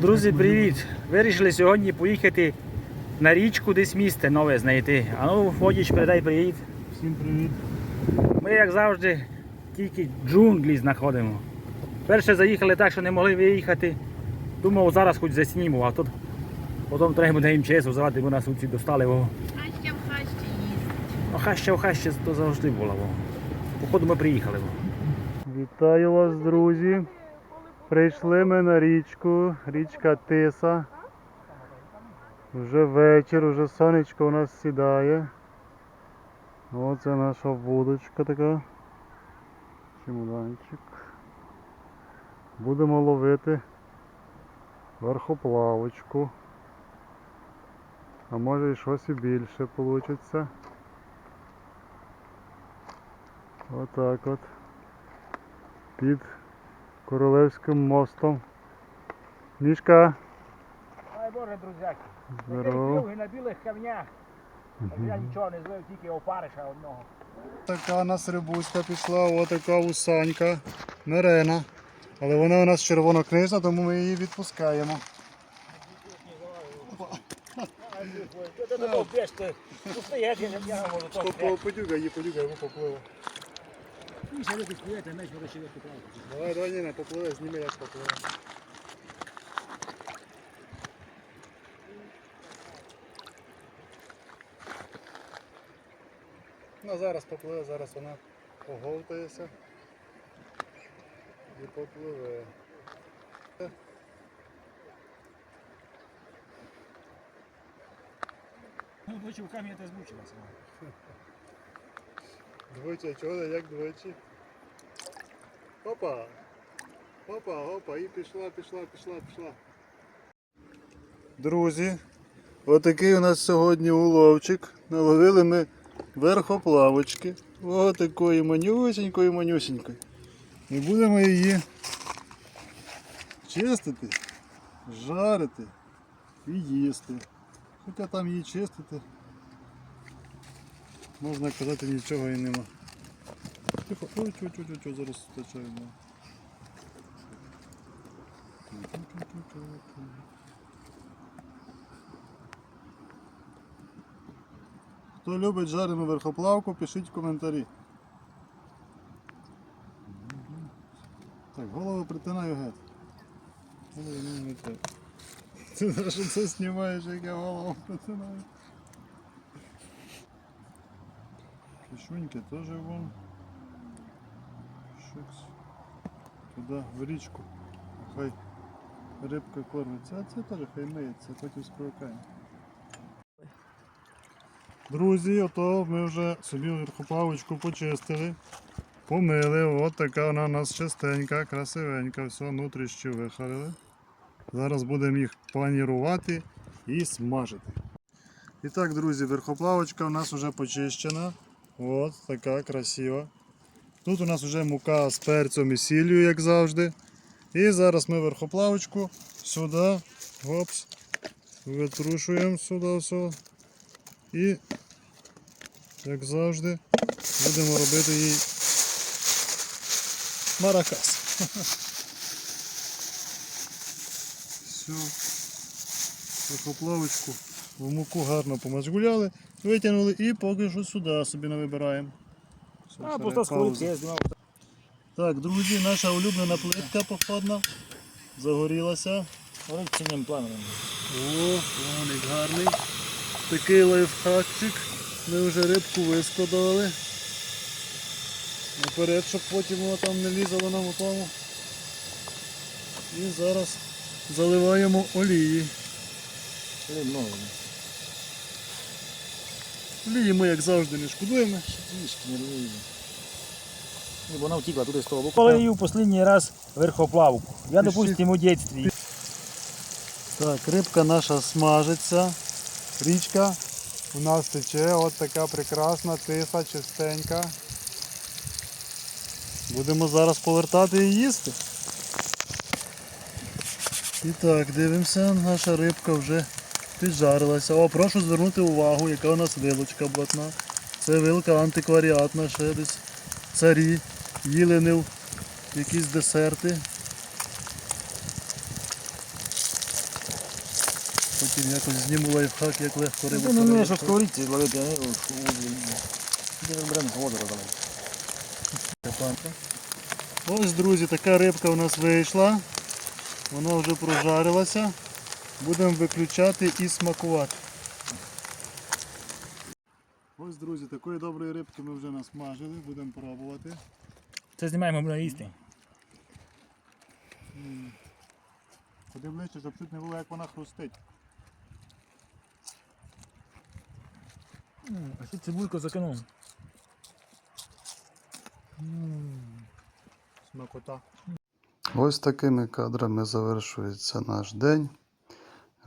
Друзі, привіт! Вирішили сьогодні поїхати на річку десь місце нове знайти. А ну, Фодіч, передай привіт. Всім привіт. Ми, як завжди, тільки джунглі знаходимо. Перше заїхали так, що не могли виїхати. Думав, зараз хоч засніму, а тут потім треба буде МЧС визивати, бо нас усі достали. О. Хаща в хащі їздить. Ну, хаща в хащі то завжди було. О. Походу ми приїхали. О. Вітаю вас, друзі. Прийшли ми на річку, річка Тиса. Вже вечір, вже сонечко у нас сідає. Оце наша вудочка така. Чемоданчик. Будемо ловити верхоплавочку. А може і щось і більше вийде. Отак от. Під Королевським мостом. Мішка. Ай Боже, друзяки. Здорово. на білих камнях. Я нічого не злив, тільки опариша одного. Така у нас рибуська пішла, отака усанька, мерена. Але вона у нас червонокнижна, тому ми її відпускаємо. Того. Її, подюгай, йому попливе. Ще ви тут стоїте, меч вирішили поправити. Давай, давай, не, попливе, зніми, як попливе. Ну зараз попливе, зараз вона оговтається і попливе. Ну, двічі в камінь я змучилася. Двічі, чого як двічі? Опа! Опа, опа, і пішла, пішла, пішла, пішла. Друзі, отакий у нас сьогодні уловчик. Наловили ми верхоплавочки. Отакої манюсенької, манюсенької. І будемо її чистити, жарити і їсти. Хоча там її чистити. Можна казати, нічого і нема. Тихо, ой, чу, чу, чу, чу, зараз стачає. Хто любить жарену верхоплавку, пишіть в коментарі. Так, голову притинаю геть. Голову не. Ти що це знімаєш, як я голову притинаю? Кишуньки теж вон. Шикс. Туди, в річку. Хай рибка кормиться. А це теж хай миється, потім спровикаємо. Друзі, ото ми вже собі верхоплавочку почистили. Помили, от така вона у нас чистенька, красивенька, все, нутріщі вихарили. Зараз будемо їх панірувати і смажити. І так, друзі, верхоплавочка у нас вже почищена. От така красива. Тут у нас вже мука з перцем і сіллю, як завжди. І зараз ми верхоплавочку сюди, гопс, витрушуємо сюди все. І, як завжди, будемо робити їй маракас. Все. Верхоплавочку в муку гарно помазгуляли, витягнули і поки що сюди собі навибираємо. Все, А, просто я знімав. Так, друзі, наша улюблена плитка походна. Загорілася. Горить синім пламенем. О, вогник гарний. Такий лайфхакчик. Ми вже рибку вискладали. Наперед, щоб потім воно там не лізало нам у тому. І зараз заливаємо олії. Це много. Ми, як завжди, не шкодуємо. Трішки не. Ні, вона втікла туди з того боку. Коли її в останній раз верхоплавку. Я, допустимо, у дитинстві. Так, рибка наша смажиться. Річка у нас тече, от така прекрасна, тиса, чистенька. Будемо зараз повертати і їсти. І так, дивимося, наша рибка вже піджарилася. О, прошу звернути увагу, яка у нас вилочка блатна. Це вилка антикваріатна, ще десь царі їли не в якісь десерти. Потім якось зніму лайфхак, як легко рибу. Ти не вмієш сковорідці зловити, а не беремо з озера залити. Ось, друзі, така рибка у нас вийшла. Вона вже прожарилася. Будемо виключати і смакувати. Ось, друзі, такої доброї рибки ми вже насмажили, будемо пробувати. Це знімаємо, будемо їсти. Ходи ближче, щоб чуть не було, як вона хрустить. А ще цибульку закинув. Смакота. Ось такими кадрами завершується наш день.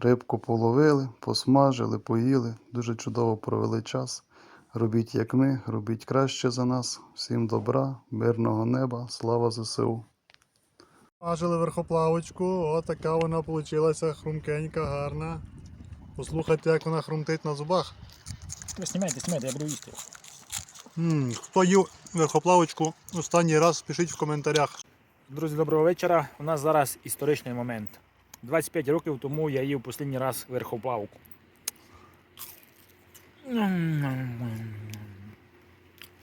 Рибку половили, посмажили, поїли. Дуже чудово провели час. Робіть як ми, робіть краще за нас. Всім добра, мирного неба, слава ЗСУ. Смажили верхоплавочку, от така вона вийшла, хрумкенька, гарна. Послухайте, як вона хрумтить на зубах. Ви знімайте, знімайте, я буду їсти. м хто їв верхоплавочку останній раз, пишіть в коментарях. Друзі, доброго вечора. У нас зараз історичний момент. 25 років тому я їв останній раз верхоплавку.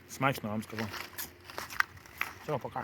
Смачно вам скажу. Все, пока.